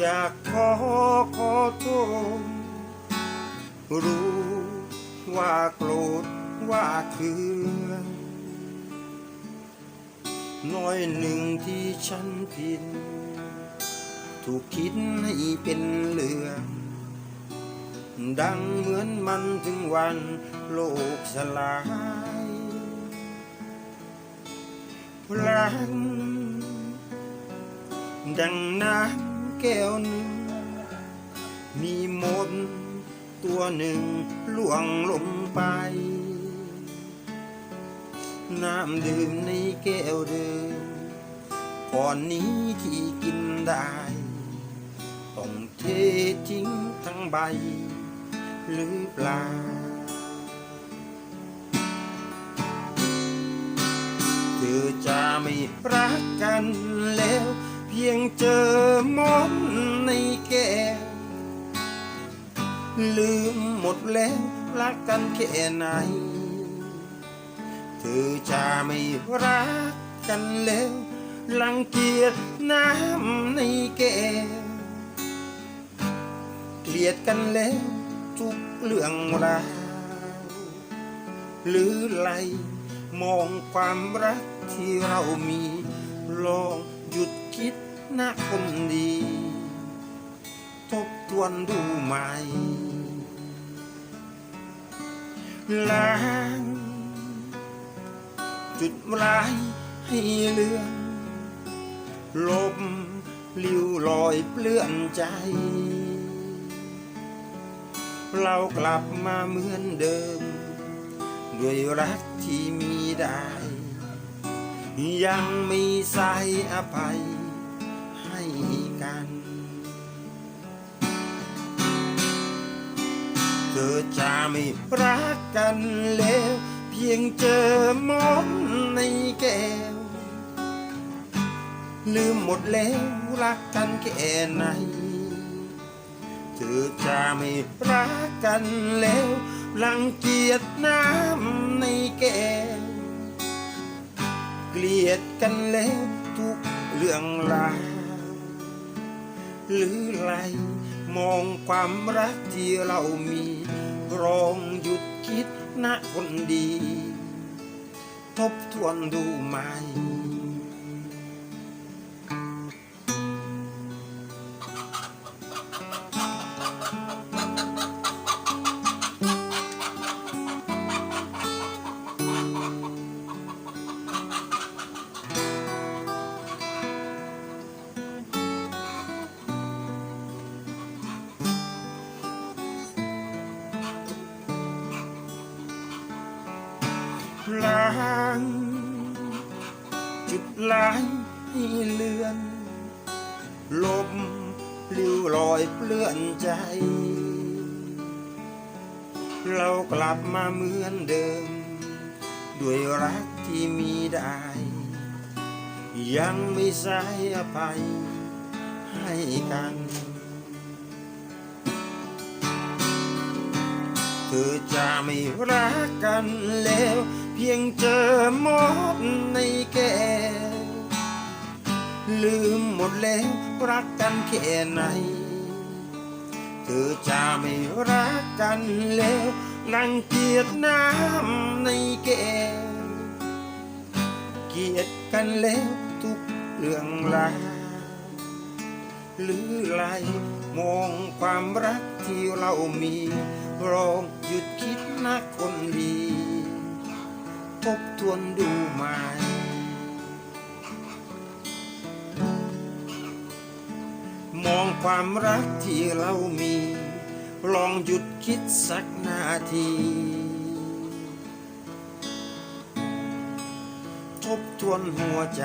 อยากขอขอโทษรู้ว่าโกรธว่าเคืองน้อยหนึ่งที่ฉันผิดถูกคิดให้เป็นเรื่องดังเหมือนมันถึงวันโลกสลายรักดังน้ำ แก้วนึงมีมดตัวหนึ่งล่วงลงไป น้ำดื่มในแก้วเดิมก่อนนี้ที่กินได้ ต้องเททิ้งทั้งใบ หรือเปล่าเธอจะไม่รักกันแล้ว พียงเจอมอนในแก้วลืมหมดแล้วรักกันแค่ไหน เธอจะไม่รักกันแล้วรังเกียจน้ำในแก้วเกลียดกันแล้วทุกเรื่องราวหรือไรมองความรักที่เรามีลอง หยุดคิดนะคนดี ทบทวนดูใหม่ล้างจุดร้ายให้เลือนลบลิ้วรอยเปลื้อนใจ เรากลับมาเหมือนเดิม ด้วยรักที่มีได้ ยังมีใส่อภัยให้กัน เธอจะไม่รักกันแล้ว เพียงเจอมอนในแก้ว ลืมหมดแล้วรักกันแค่ไหน เธอจะไม่รักกันแล้ว รังเกียจน้ำในแก้ว เกลียดกันแล้วทุกเรื่องราวหรือไรมองความรักที่เรามีรองหยุดคิดนะคนดี ทบทวนดูไหม ล้างจุดลายให้เลือน ลมลิ้วรอยเปลือนใจ เรากลับมาเหมือนเดิม ด้วยรักที่มีได้ ยังไม่สายอภัยให้กัน เธอจะไม่รักกันแล้ว เพียงเจอมดในแก้วลืมหมดแล้วรักกันแค่ไหน เธอจะไม่รักกันแล้วรังเกียจน้ำในแก้วเกลียดกันแล้วทุกเรื่องราวหรือไรมองความรักที่เรามี ลองหยุดคิดนะคนดี ทบทวนดูใหม่มองความรักที่เรามี ลองหยุดคิดสักนาที ทบทวนหัวใจ